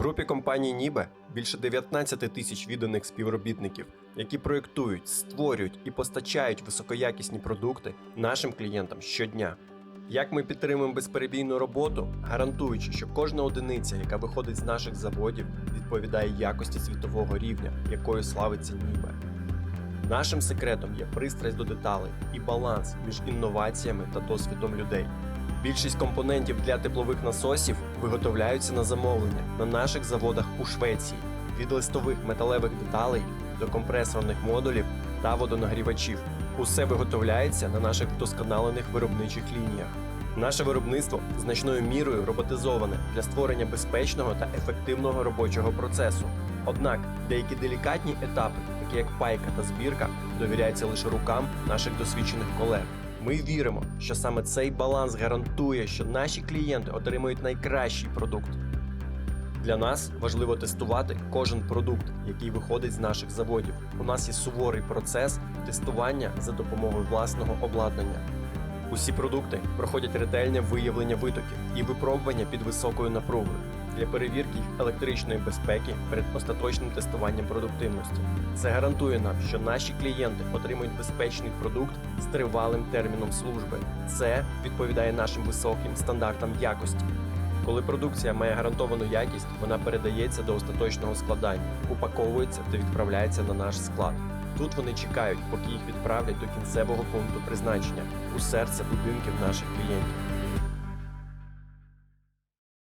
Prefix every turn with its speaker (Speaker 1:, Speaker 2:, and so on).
Speaker 1: групі компанії Нібе більше 19 тисяч відданих співробітників, які проєктують, створюють і постачають високоякісні продукти нашим клієнтам щодня. Як ми підтримуємо безперебійну роботу, гарантуючи, що кожна одиниця, яка виходить з наших заводів, відповідає якості світового рівня, якою славиться Нібе. Нашим секретом є пристрасть до деталей і баланс між інноваціями та досвідом людей. Більшість компонентів для теплових насосів виготовляються на замовлення на наших заводах у Швеції від листових металевих деталей до компресорних модулів та водонагрівачів. Усе виготовляється на наших вдосконалених виробничих лініях. Наше виробництво значною мірою роботизоване для створення безпечного та ефективного робочого процесу. Однак деякі делікатні етапи, такі як пайка та збірка, довіряються лише рукам наших досвідчених колег. Ми віримо, що саме цей баланс гарантує, що наші клієнти отримують найкращий продукт. Для нас важливо тестувати кожен продукт, який виходить з наших заводів. У нас є суворий процес тестування за допомогою власного обладнання. Усі продукти проходять ретельне виявлення витоків і випробування під високою напругою для перевірки їх електричної безпеки перед остаточним тестуванням продуктивності. Це гарантує нам, що наші клієнти отримують безпечний продукт з тривалим терміном служби. Це відповідає нашим високим стандартам якості. Коли продукція має гарантовану якість, вона передається до остаточного складання, упаковується та відправляється на наш склад. Тут вони чекають, поки їх відправлять до кінцевого пункту призначення у серце будинків наших клієнтів.